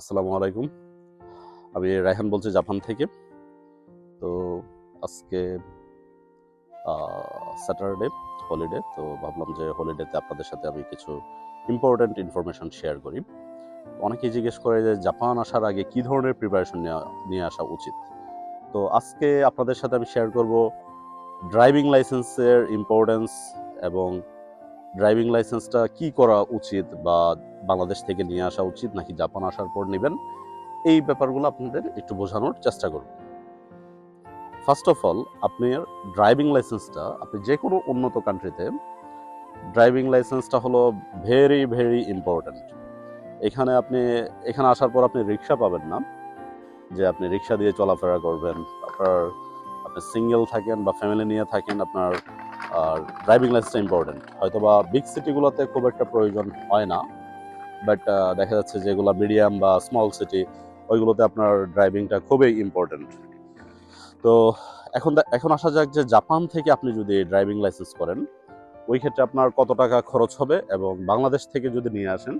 আসসালামু আলাইকুম। আমি রায়হান বলছি জাপান থেকে। তো আজকে স্যাটারডে হলিডে তো ভাবলাম যে হলিডেতে আপনাদের সাথে আমি কিছু ইম্পর্ট্যান্ট ইনফরমেশন শেয়ার করি। অনেকেই জিজ্ঞেস করে যে জাপান আসার আগে কি ধরনের প্রিপারেশন নিয়ে আসা উচিত? তো আজকে আপনাদের সাথে আমি শেয়ার করব ড্রাইভিং লাইসেন্সের ইম্পর্টেন্স এবং ড্রাইভিং লাইসেন্সটা কি করা উচিত বা বাংলাদেশ থেকে নিয়ে আসা উচিত নাকি জাপান আসার পর নেবেন? এই ব্যাপারগুলো আপনাদের একটু বোঝানোর চেষ্টা করব ফার্স্ট অফ অল আপনার ড্রাইভিং লাইসেন্সটা আপনি যে কোনো উন্নত কান্ট্রিতে ড্রাইভিং লাইসেন্সটা হলো ভেরি ভেরি ইম্পর্ট্যান্ট এখানে আপনি, এখানে আসার পর আপনি রিক্সা পাবেন না। যে আপনি রিক্সা দিয়ে চলাফেরা করবেন, আপনার, আপনি সিঙ্গেল থাকেন বা ফ্যামিলি নিয়ে থাকেন, আপনার ড্রাইভিং লাইসেন্সটা ইম্পর্টেন্ট হয়তো বা বিগ সিটিগুলোতে খুব একটা প্রয়োজন হয় না। বাট দেখা যাচ্ছে যেগুলো মিডিয়াম বা স্মল সিটি ওইগুলোতে আপনার ড্রাইভিংটা খুবই ইম্পর্টেন্ট তো এখন এখন আসা যাক যে জাপান থেকে আপনি যদি ড্রাইভিং লাইসেন্স করেন, ওই ক্ষেত্রে আপনার কত টাকা খরচ হবে এবং বাংলাদেশ থেকে যদি নিয়ে আসেন,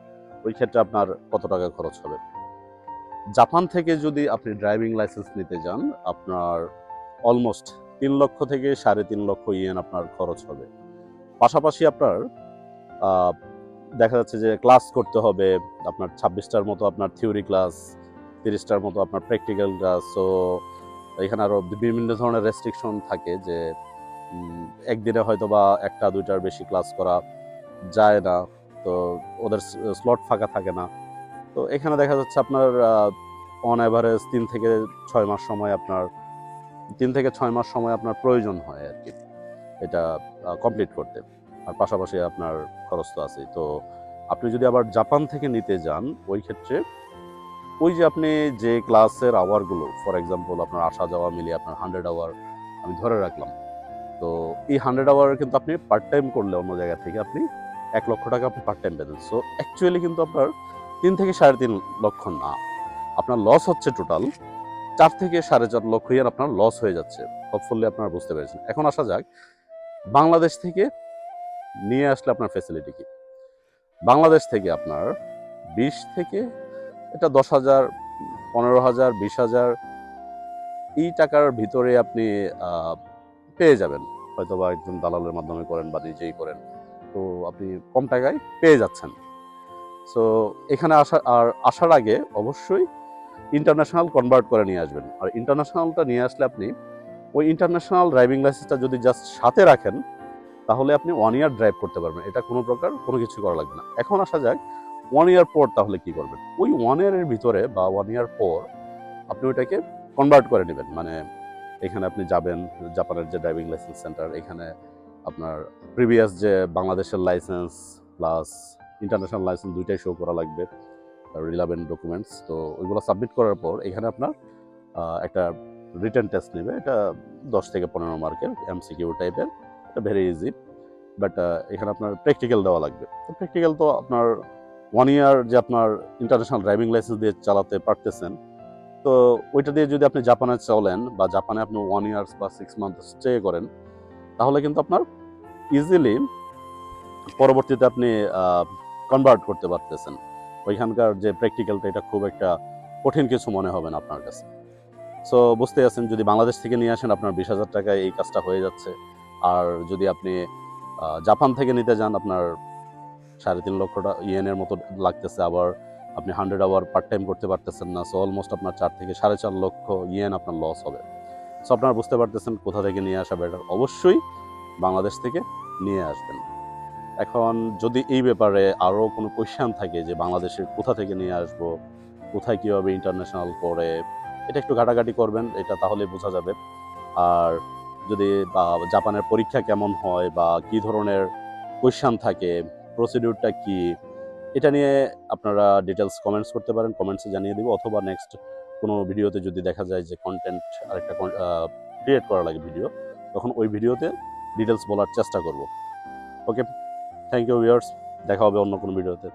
ওই ক্ষেত্রে আপনার কত টাকা খরচ হবে? জাপান থেকে যদি আপনি ড্রাইভিং লাইসেন্স নিতে যান, আপনার অলমোস্ট তিন লক্ষ থেকে সাড়ে তিন লক্ষ ইয়েন আপনার খরচ হবে। পাশাপাশি আপনার দেখা যাচ্ছে যে ক্লাস করতে হবে, আপনার ছাব্বিশটার মতো আপনার থিওরি ক্লাস তিরিশটার মতো আপনার প্র্যাকটিক্যাল ক্লাস সো এখানে আরও বিভিন্ন ধরনের রেস্ট্রিকশন থাকে যে একদিনে হয়তো বা একটা, দুইটার বেশি ক্লাস করা যায় না, তো ওদের স্লট ফাঁকা থাকে না। তো এখানে দেখা যাচ্ছে আপনার অন অ্যাভারেজ তিন থেকে ছয় মাস সময় আপনার, তিন থেকে ছয় মাস সময় আপনার প্রয়োজন হয় আর কি, এটা কমপ্লিট করতে। আর পাশাপাশি আপনার খরচ তো আছেই। তো আপনি যদি আবার জাপান থেকে নিতে যান, ওই ক্ষেত্রে ওই যে আপনি যে ক্লাসের আওয়ারগুলো ফর এক্সাম্পল আপনার আসা যাওয়া মিলিয়ে আপনার হান্ড্রেড আওয়ার আমি ধরে রাখলাম। তো এই হান্ড্রেড আওয়ার কিন্তু আপনি পার্ট টাইম করলে অন্য জায়গা থেকে আপনি এক লক্ষ টাকা আপনি পার্ট টাইম পেতেন। সো অ্যাকচুয়ালি কিন্তু আপনার তিন থেকে সাড়ে তিন লক্ষ না। আপনার লস হচ্ছে টোটাল চার থেকে সাড়ে চার লক্ষ ইয়ার আপনার লস হয়ে যাচ্ছে। হোপফুলি আপনারা বুঝতে পেরেছেন। এখন আসা যাক, বাংলাদেশ থেকে নিয়ে আসলে আপনার ফ্যাসিলিটি কি? বাংলাদেশ থেকে আপনার বিশ থেকে এটা দশ হাজার, পনেরো হাজার, বিশ হাজার এই টাকার ভিতরে আপনি পেয়ে যাবেন। হয়তো বা একজন দালালের মাধ্যমে করেন বা নিজেই করেন। তো আপনি কম টাকায় পেয়ে যাচ্ছেন। সো এখানে আসা, আর আসার আগে অবশ্যই ইন্টারন্যাশনাল কনভার্ট করে নিয়ে আসবেন। আর ইন্টারন্যাশনালটা নিয়ে আসলে আপনি ওই ইন্টারন্যাশনাল ড্রাইভিং লাইসেন্সটা যদি জাস্ট সাথে রাখেন তাহলে আপনি ওয়ান ইয়ার ড্রাইভ করতে পারবেন। এটা কোনো প্রকার কোনো কিছু করা লাগবে না। এখন আসা যাক ওয়ান ইয়ার পর তাহলে কি করবেন? ওই ওয়ান ইয়ারের ভিতরে বা ওয়ান ইয়ার পর আপনি ওইটাকে কনভার্ট করে নেবেন। মানে এখানে আপনি যাবেন, জাপানের যে ড্রাইভিং লাইসেন্স সেন্টার এখানে আপনার প্রিভিয়াস যে বাংলাদেশের লাইসেন্স প্লাস ইন্টারন্যাশনাল লাইসেন্স দুইটাই শো করা লাগবে রিলাভেন্ট ডকুমেন্টস তো ওইগুলো সাবমিট করার পর এখানে আপনার একটা রিটার্ন টেস্ট নেবে। এটা দশ থেকে পনেরো মার্কের এমসিকিউ টাইপের ভেরি ইজি বাট এখানে আপনার প্র্যাকটিক্যাল দেওয়া লাগবে। তো প্র্যাকটিক্যাল তো আপনার ওয়ান ইয়ার যে আপনার ইন্টারন্যাশনাল ড্রাইভিং লাইসেন্স দিয়ে চালাতে পারতেছেন, তো ওইটা দিয়ে যদি আপনি জাপানে চলেন বা জাপানে আপনি ওয়ান ইয়ার্স বা সিক্স মান্থ স্টে করেন, তাহলে কিন্তু আপনার ইজিলি পরবর্তীতে আপনি কনভার্ট করতে পারতেছেন। ওইখানকার যে প্র্যাকটিক্যালটা এটা খুব একটা কঠিন কিছু মনে হবে না আপনার কাছে। সো বুঝতে আছেন, যদি বাংলাদেশ থেকে নিয়ে আসেন, আপনার বিশ হাজার টাকায় এই কাজটা হয়ে যাচ্ছে। আর যদি আপনি জাপান থেকে নিতে যান, আপনার সাড়ে তিন লক্ষ টা- ইয়েনের মতো লাগতেছে, আবার আপনি হান্ড্রেড আওয়ার পার্ট টাইম করতে পারতেছেন না সো অলমোস্ট আপনার চার থেকে সাড়ে চার লক্ষ ইয়েন আপনার লস হবে। সো আপনারা বুঝতে পারতেছেন কোথা থেকে নিয়ে আসা বেটার অবশ্যই বাংলাদেশ থেকে নিয়ে আসবেন। এখন যদি এই ব্যাপারে আরও কোনো কোয়েশ্চেন থাকে যে বাংলাদেশের কোথা থেকে নিয়ে আসব, কোথায় কীভাবে ইন্টারন্যাশনাল করে, এটা একটু ঘাটাঘাটি করবেন, এটা তাহলে বোঝা যাবে। আর যদি, বা জাপানের পরীক্ষা কেমন হয় বা কি ধরনের কোয়েশ্চেন থাকে প্রসিডিউরটা কি, এটা নিয়ে আপনারা ডিটেলস কমেন্টস করতে পারেন কমেন্টসে জানিয়ে দেবো, অথবা নেক্সট কোনো ভিডিওতে যদি দেখা যায় যে কন্টেন্ট আরেকটা ক্রিয়েট করা লাগে ভিডিও তখন ওই ভিডিওতে ডিটেলস বলার চেষ্টা করব। ওকে থ্যাংক ইউ ভিউয়ার্স দেখা হবে অন্য কোনো ভিডিওতে